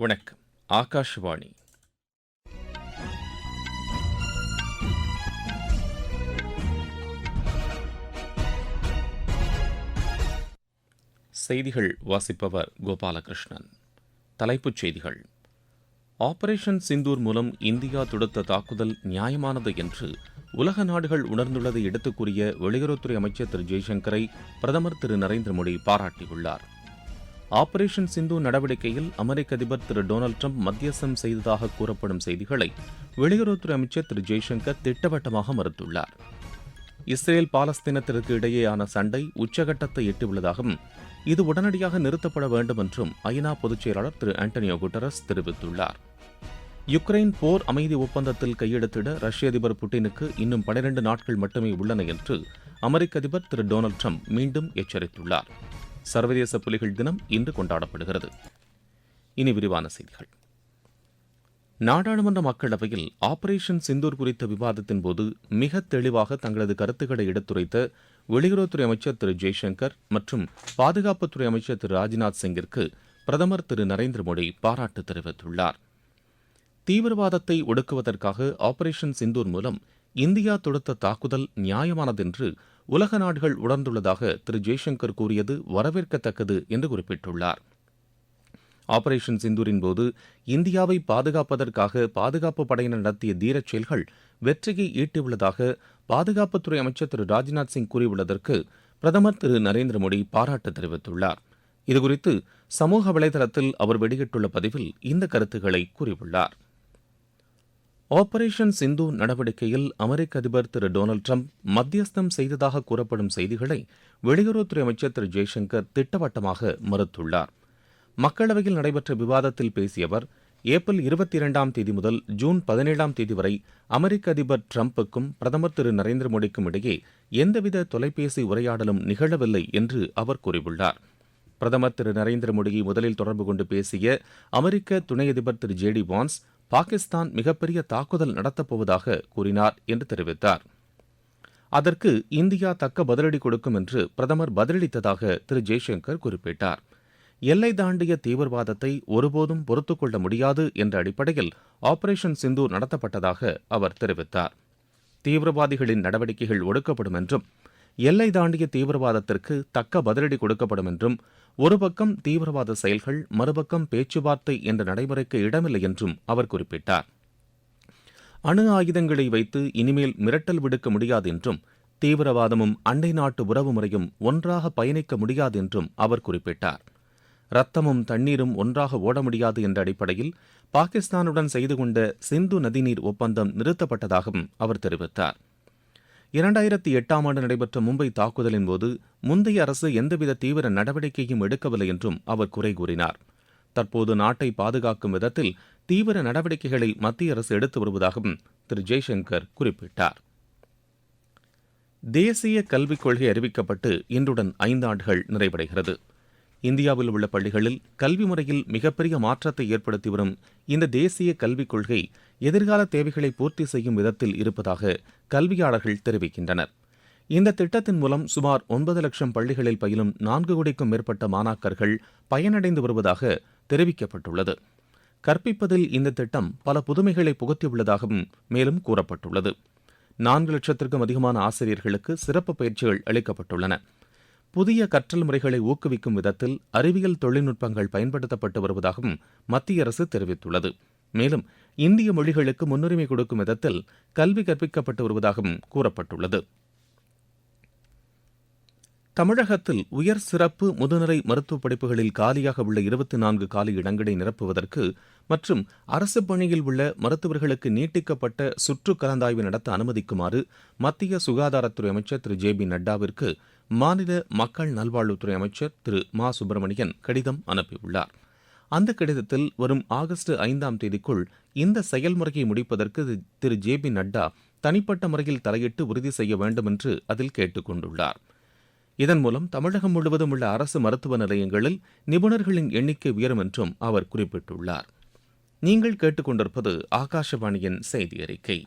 வணக்கம். ஆகாஷ்வாணி. செய்திகள் வாசிப்பவர் கோபாலகிருஷ்ணன். தலைப்புச் செய்திகள். ஆபரேஷன் சிந்தூர் மூலம் இந்தியா தொடுத்த தாக்குதல் நியாயமானது என்று உலக நாடுகள் உணர்ந்துள்ளதை எடுத்துக் கூறிய வெளியுறவுத்துறை அமைச்சர் திரு ஜெய்சங்கரை பிரதமர் திரு நரேந்திர மோடி பாராட்டியுள்ளார். ஆபரேஷன் சிந்து நடவடிக்கையில் அமெரிக்க அதிபர் திரு டொனால்டு ட்ரம்ப் மத்தியஸ்தம் செய்ததாக கூறப்படும் செய்திகளை வெளியுறவுத்துறை அமைச்சர் திரு ஜெய்சங்கர் திட்டவட்டமாக மறுத்துள்ளார். இஸ்ரேல் பாலஸ்தீனத்திற்கு இடையேயான சண்டை உச்சகட்டத்தை எட்டியுள்ளதாகவும் இது உடனடியாக நிறுத்தப்பட வேண்டும் என்றும் ஐநா பொதுச் செயலாளர் திரு ஆண்டனியோ குட்டரஸ் தெரிவித்துள்ளார். யுக்ரைன் போர் அமைதி ஒப்பந்தத்தில் கையெழுத்திட ரஷ்ய அதிபர் புட்டினுக்கு இன்னும் பனிரண்டு நாட்கள் மட்டுமே உள்ளன என்று அமெரிக்க அதிபர் திரு டொனால்டு ட்ரம்ப் மீண்டும் எச்சரித்துள்ளார். சர்வதேச புலிகள் தினம் இன்று கொண்டாடப்படுகிறது. இனி விரிவான செய்திகள். நாடாளுமன்ற மக்களவையில் ஆபரேஷன் சிந்தூர் குறித்த விவாதத்தின் போது மிக தெளிவாக தங்களது கருத்துக்களை எடுத்துரைத்த வெளியுறவுத்துறை அமைச்சர் திரு ஜெய்சங்கர் மற்றும் பாதுகாப்புத்துறை அமைச்சர் திரு ராஜ்நாத் சிங்கிற்கு பிரதமர் திரு நரேந்திர மோடி பாராட்டு தெரிவித்துள்ளார். தீவிரவாதத்தை ஒடுக்குவதற்காக ஆபரேஷன் சிந்தூர் மூலம் இந்தியா தொடுத்த தாக்குதல் நியாயமானதென்று உலக நாடுகள் உணர்ந்துள்ளதாக திரு ஜெய்சங்கர் கூறியது வரவேற்கத்தக்கது என்று குறிப்பிட்டுள்ளார். ஆபரேஷன் சிந்தூரின் போது இந்தியாவை பாதுகாப்பதற்காக பாதுகாப்பு படையினர் நடத்திய தீரச் செயல்கள் வெற்றியை ஈட்டியுள்ளதாக பாதுகாப்புத்துறை அமைச்சர் திரு ராஜ்நாத் சிங் கூறியுள்ளதற்கு பிரதமர் திரு நரேந்திர மோடி பாராட்டு தெரிவித்துள்ளார். இதுகுறித்து சமூக வலைதளத்தில் அவர் வெளியிட்டுள்ள பதிவில் இந்த கருத்துக்களை கூறியுள்ளார். ஆபரேஷன் சிந்து நடவடிக்கையில் அமெரிக்க அதிபர் திரு டொனால்டு ட்ரம்ப் மத்தியஸ்தம் செய்ததாக கூறப்படும் செய்திகளை வெளியுறவுத்துறை அமைச்சர் திரு ஜெய்சங்கர் திட்டவட்டமாக மறுத்துள்ளார். மக்களவையில் நடைபெற்ற விவாதத்தில் பேசிய அவர் ஏப்ரல் இருபத்தி இரண்டாம் தேதி முதல் ஜூன் பதினேழாம் தேதி வரை அமெரிக்க அதிபர் டிரம்புக்கும் பிரதமர் திரு நரேந்திர மோடிக்கும் இடையே எந்தவித தொலைபேசி உரையாடலும் நிகழவில்லை என்று அவர் கூறியுள்ளார். பிரதமர் திரு நரேந்திர மோடியை முதலில் தொடர்பு கொண்டு பேசிய அமெரிக்க துணை அதிபர் திரு ஜே டி வான்ஸ் பாகிஸ்தான் மிகப்பெரிய தாக்குதல் நடத்தப்போவதாக கூறினார் என்று தெரிவித்தார். அதற்கு இந்தியா தக்க பதிலடி கொடுக்கும் என்று பிரதமர் பதிலளித்ததாக திரு. ஜெய்சங்கர் குறிப்பிட்டார். எல்லை தாண்டிய தீவிரவாதத்தை ஒருபோதும் பொறுத்துக்கொள்ள முடியாது என்ற அடிப்படையில் ஆபரேஷன் சிந்து நடத்தப்பட்டதாக அவர் தெரிவித்தார். தீவிரவாதிகளின் நடவடிக்கைகள் ஒடுக்கப்படும் என்றும் எல்லை தாண்டிய தீவிரவாதத்திற்கு தக்க பதிலடி கொடுக்கப்படும் என்றும் ஒரு பக்கம் தீவிரவாத செயல்கள் மறுபக்கம் பேச்சுவார்த்தை என்ற நடைமுறைக்கு இடமில்லை என்றும் அவர் குறிப்பிட்டார். அணு ஆயுதங்களை வைத்து இனிமேல் மிரட்டல் விடுக்க முடியாது என்றும் தீவிரவாதமும் அண்டை நாட்டு உறவு முறையும் ஒன்றாக பயணிக்க முடியாது என்றும் அவர் குறிப்பிட்டார். ரத்தமும் தண்ணீரும் ஒன்றாக ஓட முடியாது என்ற அடிப்படையில் பாகிஸ்தானுடன் செய்து கொண்ட சிந்து நதிநீர் ஒப்பந்தம் நிறுத்தப்பட்டதாகவும் அவர் தெரிவித்தார். இரண்டாயிரத்தி எட்டாம் ஆண்டு நடைபெற்ற மும்பை தாக்குதலின் போது முந்தைய அரசு எந்தவித தீவிர நடவடிக்கையும் எடுக்கவில்லை என்றும் அவர் குறை கூறினார். தற்போது நாட்டை பாதுகாக்கும் விதத்தில் தீவிர நடவடிக்கைகளை மத்திய அரசு எடுத்து வருவதாகவும் திரு ஜெய்சங்கர் குறிப்பிட்டார். தேசிய கல்விக் கொள்கை அறிவிக்கப்பட்டு இன்றுடன் ஐந்து ஆண்டுகள் நிறைவடைகிறது. இந்தியாவில் உள்ள பள்ளிகளில் கல்வி முறையில் மிகப்பெரிய மாற்றத்தை ஏற்படுத்தி வரும் இந்த தேசிய கல்விக் கொள்கை எதிர்கால தேவைகளை பூர்த்தி செய்யும் விதத்தில் இருப்பதாக கல்வியாளர்கள் தெரிவிக்கின்றனர். இந்த திட்டத்தின் மூலம் சுமார் ஒன்பது லட்சம் பள்ளிகளில் பயிலும் நான்கு கோடிக்கும் மேற்பட்ட மாணாக்கர்கள் பயனடைந்து வருவதாக தெரிவிக்கப்பட்டுள்ளது. கற்பிப்பதில் இந்த திட்டம் பல புதுமைகளை புகுத்தியுள்ளதாகவும் மேலும் கூறப்பட்டுள்ளது. நான்கு லட்சத்திற்கும் அதிகமான ஆசிரியர்களுக்கு சிறப்பு பயிற்சிகள் அளிக்கப்பட்டுள்ளன. புதிய கற்றல் முறைகளை ஊக்குவிக்கும் விதத்தில் அறிவியல் தொழில்நுட்பங்கள் பயன்படுத்தப்பட்டு வருவதாகவும் மத்திய அரசு தெரிவித்துள்ளது. மேலும் இந்திய மொழிகளுக்கு முன்னுரிமை கொடுக்கும் விதத்தில் கல்வி கற்பிக்கப்பட்டு வருவதாகவும் கூறப்பட்டுள்ளது. தமிழகத்தில் உயர் சிறப்பு முதுநிலை மருத்துவ படிப்புகளில் காலியாக உள்ள இருபத்தி நான்கு காலி இடங்களை நிரப்புவதற்கு மற்றும் அரசு பணியில் உள்ள மருத்துவர்களுக்கு நீட்டிக்கப்பட்ட சுற்று கலந்தாய்வு நடத்த அனுமதிக்குமாறு மத்திய சுகாதாரத்துறை அமைச்சர் திரு ஜே பி நட்டாவிற்கு மாநில மக்கள் நல்வாழ்வுத்துறை அமைச்சர் திரு மா. சுப்பிரமணியன் கடிதம் அனுப்பியுள்ளார். அந்த கடிதத்தில் வரும் ஆகஸ்ட் ஐந்தாம் தேதிக்குள் இந்த செயல்முறையை முடிப்பதற்கு திரு. ஜே. பி. நட்டா தனிப்பட்ட முறையில் தலையிட்டு உறுதி செய்ய வேண்டும் என்று அதில் கேட்டுக் கொண்டுள்ளார். இதன் மூலம் தமிழகம் முழுவதும் உள்ள அரசு மருத்துவ நிலையங்களில் நிபுணர்களின் எண்ணிக்கை உயரும் என்றும் அவர் குறிப்பிட்டுள்ளார். நீங்கள் கேட்டுக்கொண்டிருப்பது ஆகாஷவாணியின் செய்தி அறிக்கை.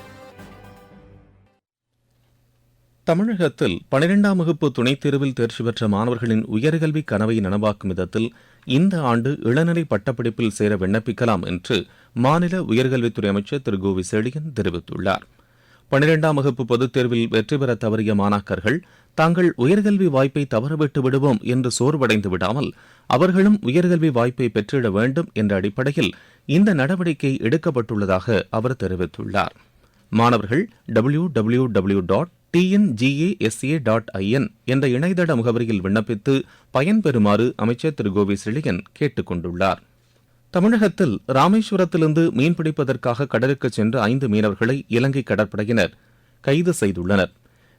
தமிழகத்தில் பனிரெண்டாம் வகுப்பு துணைத் தேர்வில் தேர்ச்சி பெற்ற மாணவர்களின் உயர்கல்வி கனவை நனவாக்கும் விதத்தில் இந்த ஆண்டு இளநிலை பட்டப்படிப்பில் சேர விண்ணப்பிக்கலாம் என்று மாநில உயர்கல்வித்துறை அமைச்சர் திரு கோவி செழியன் தெரிவித்துள்ளார். பனிரெண்டாம் வகுப்பு பொதுத் தேர்வில் வெற்றி பெற தவறிய மாணாக்கர்கள் தாங்கள் உயர்கல்வி வாய்ப்பை தவறவிட்டு விடுவோம் என்று சோர்வடைந்து விடாமல் அவர்களும் உயர்கல்வி வாய்ப்பை பெற்றிட வேண்டும் என்ற அடிப்படையில் இந்த நடவடிக்கை எடுக்கப்பட்டுள்ளதாக அவர் தெரிவித்துள்ளார். மாணவர்கள் W W W dot TNGASA dot IN என்ற இணையதள முகவரியில் விண்ணப்பித்து பயன்பெறுமாறு அமைச்சர் திரு கோவி செழியன் கேட்டுக் கொண்டுள்ளார். தமிழகத்தில் ராமேஸ்வரத்திலிருந்து மீன்பிடிப்பதற்காக கடலுக்கு சென்ற ஐந்து மீனவர்களை இலங்கை கடற்படையினர் கைது செய்துள்ளனர்.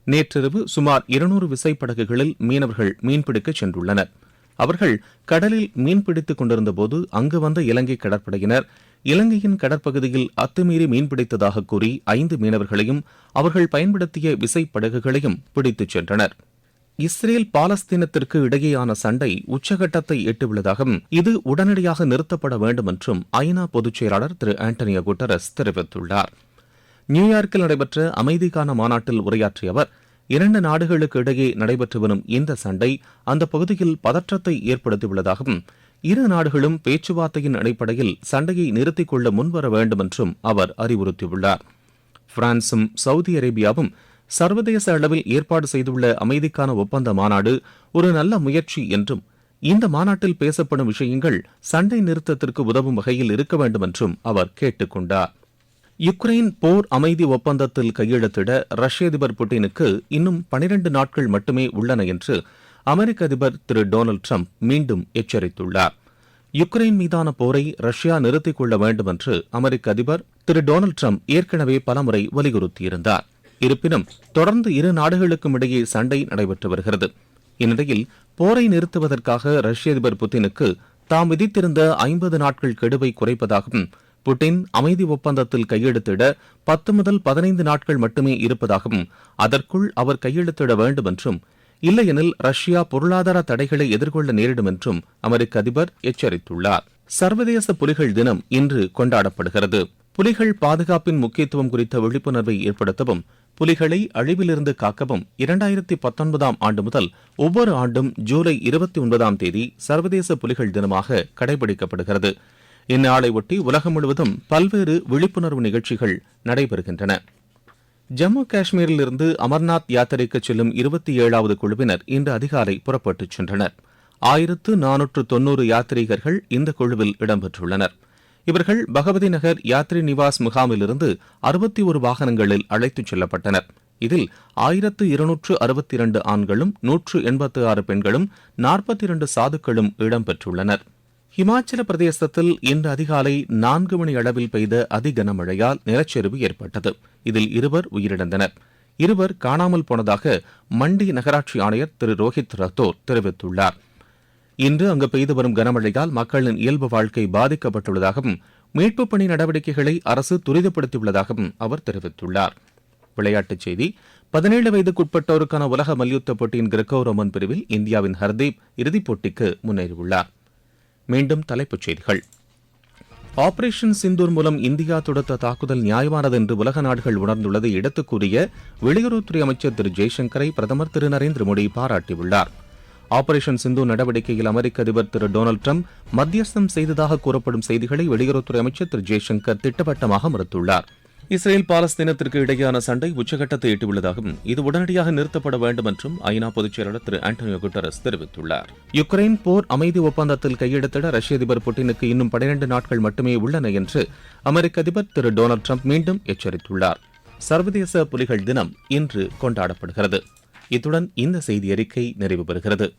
நேற்றிரவு சுமார் இருநூறு விசைப்படகுகளில் மீனவர்கள் மீன்பிடிக்கச் சென்றுள்ளனர். அவர்கள் கடலில் மீன்பிடித்துக் கொண்டிருந்தபோது அங்கு வந்த இலங்கை கடற்படையினர் இலங்கையின் கடற்பகுதியில் அத்துமீறி மீன்பிடித்ததாக கூறி ஐந்து மீனவர்களையும் அவர்கள் பயன்படுத்திய விசைப்படகுகளையும் பிடித்துச் சென்றனர். இஸ்ரேல் பாலஸ்தீனத்திற்கு இடையேயான சண்டை உச்சகட்டத்தை எட்டியுள்ளதாகவும் இது உடனடியாக நிறுத்தப்பட வேண்டும் என்றும் ஐநா பொதுச் செயலாளர் திரு ஆண்டனியோ குட்டரஸ் தெரிவித்துள்ளார். நியூயார்க்கில் நடைபெற்ற அமைதிக்கான மாநாட்டில் உரையாற்றிய அவர் இரண்டு நாடுகளுக்கு இடையே நடைபெற்று வரும் இந்த சண்டை அந்த பகுதியில் பதற்றத்தை ஏற்படுத்தியுள்ளதாகவும் இரு நாடுகளும் பேச்சுவார்த்தையின் அடிப்படையில் சண்டையை நிறுத்திக் கொள்ள முன்வர வேண்டும் என்றும் அவர் அறிவுறுத்தியுள்ளார். பிரான்சும் சவுதி அரேபியாவும் சர்வதேச அளவில் ஏற்பாடு செய்துள்ள அமைதிக்கான ஒப்பந்த மாநாடு ஒரு நல்ல முயற்சி என்றும் இந்த மாநாட்டில் பேசப்படும் விஷயங்கள் சண்டை நிறுத்தத்திற்கு உதவும் வகையில் இருக்க வேண்டும் என்றும் அவர் கேட்டுக் கொண்டார் யுக்ரைன் போர் அமைதி ஒப்பந்தத்தில் கையெழுத்திட ரஷ்ய அதிபர் புட்டினுக்கு இன்னும் பனிரண்டு நாட்கள் மட்டுமே உள்ளன என்று அமெரிக்க அதிபர் திரு டொனால்டு ட்ரம்ப் மீண்டும் எச்சரித்துள்ளார். யுக்ரைன் மீதான போரை ரஷ்யா நிறுத்திக் கொள்ள வேண்டும் என்று அமெரிக்க அதிபர் திரு டொனால்டு ட்ரம்ப் ஏற்கனவே பலமுறை வலியுறுத்தியிருந்தார். இருப்பினும் தொடர்ந்து இரு நாடுகளுக்கும் இடையே சண்டை நடைபெற்று வருகிறது. இந்நிலையில் போரை நிறுத்துவதற்காக ரஷ்ய அதிபர் புட்டினுக்கு தாம் விதித்திருந்த ஐம்பது நாட்கள் கெடுவை குறைப்பதாகவும் புட்டின் அமைதி ஒப்பந்தத்தில் கையெழுத்திட பத்து முதல் பதினைந்து நாட்கள் மட்டுமே இருப்பதாகவும் அதற்குள் அவர் கையெழுத்திட வேண்டும் என்றும் இல்லையெனில் ரஷ்யா பொருளாதார தடைகளை எதிர்கொள்ள நேரிடும் என்றும் அமெரிக்க அதிபர் எச்சரித்துள்ளார். சர்வதேச புலிகள் தினம் இன்று கொண்டாடப்படுகிறது. புலிகள் பாதுகாப்பின் முக்கியத்துவம் குறித்த விழிப்புணர்வை ஏற்படுத்தவும் புலிகளை அழிவிலிருந்து காக்கவும் இரண்டாயிரத்தி பத்தொன்பதாம் ஆண்டு முதல் ஒவ்வொரு ஆண்டும் ஜூலை இருபத்தி ஒன்பதாம் தேதி சர்வதேச புலிகள் தினமாக கடைபிடிக்கப்படுகிறது. இந்நாளையொட்டி உலகம் முழுவதும் பல்வேறு விழிப்புணர்வு நிகழ்ச்சிகள் நடைபெறுகின்றன. ஜம்மு காஷ்மீரிலிருந்து அமர்நாத் யாத்திரைக்கு செல்லும் இருபத்தி ஏழாவது குழுவினர் இன்று அதிகாலை புறப்பட்டுச் சென்றனர். ஆயிரத்து நானூற்று தொன்னூறு யாத்ரீகர்கள் இந்த குழுவில் இடம்பெற்றுள்ளனர். இவர்கள் பகவதி நகர் யாத்ரி நிவாஸ் முகாமிலிருந்து அறுபத்தி ஒரு வாகனங்களில் அழைத்துச் செல்லப்பட்டனர். இதில் ஆயிரத்து இருநூற்று அறுபத்தி இரண்டு ஆண்களும் நூற்று எண்பத்து ஆறு பெண்களும் நாற்பத்தி இரண்டு சாதுக்களும் இடம்பெற்றுள்ளனர். ஹிமாச்சல பிரதேசத்தில் இன்று அதிகாலை நான்கு மணி அளவில் பெய்த அதிகனமழையால் நிலச்சரிவு ஏற்பட்டது. இதில் இருவர் உயிரிழந்தனர். இருவர் காணாமல் போனதாக மண்டி நகராட்சி ஆணையர் திரு ரோஹித் ரத்தோர் தெரிவித்துள்ளார். இன்று அங்கு பெய்து வரும் கனமழையால் மக்களின் இயல்பு வாழ்க்கை பாதிக்கப்பட்டுள்ளதாகவும் மீட்புப் பணி நடவடிக்கைகளை அரசு துரிதப்படுத்தியுள்ளதாகவும் அவர் தெரிவித்துள்ளார். விளையாட்டுச் செய்தி பதினேழு வயதுக்குட்பட்டோருக்கான உலக மல்யுத்த போட்டியின் கிரெக்கோ ரோமன் பிரிவில் இந்தியாவின் ஹர்தீப் இறுதிப் போட்டிக்கு முன்னேறியுள்ளார். மீண்டும் தலைப்புச் செய்திகள். ஆபரேஷன் சிந்தூர் மூலம் இந்தியா தொடுத்த தாக்குதல் நியாயமானது என்று உலக நாடுகள் உணர்ந்துள்ளதை எடுத்துக்கூறிய வெளியுறவுத்துறை அமைச்சர் திரு ஜெய்சங்கரை பிரதமர் திரு நரேந்திர மோடி பாராட்டியுள்ளார். ஆபரேஷன் சிந்து நடவடிக்கையில் அமெரிக்க அதிபர் திரு டொனால்டு ட்ரம்ப் மத்தியஸ்தம் செய்ததாக கூறப்படும் செய்திகளை வெளியுறவுத்துறை அமைச்சர் திரு ஜெய்சங்கர் திட்டவட்டமாக மறுத்துள்ளார். இஸ்ரேல் பாலஸ்தீனத்திற்கு இடையேயான சண்டை உச்சகட்டத்தை எட்டியுள்ளதாகவும் இது உடனடியாக நிறுத்தப்பட வேண்டும் என்றும் ஐநா பொதுச் செயலாளர் திரு ஆண்டனியோ குட்டரஸ் தெரிவித்துள்ளார். யுக்ரைன் போர் அமைதி ஒப்பந்தத்தில் கையெழுத்திட ரஷ்ய அதிபர் புட்டினுக்கு இன்னும் பனிரெண்டு நாட்கள் மட்டுமே உள்ளன என்று அமெரிக்க அதிபர் திரு டொனால்டு ட்ரம்ப் மீண்டும் எச்சரித்துள்ளார். சர்வதேச புலிகள் தினம் இன்று கொண்டாடப்படுகிறது. இத்துடன் இந்த செய்தி அறிக்கை நிறைவு பெறுகிறது.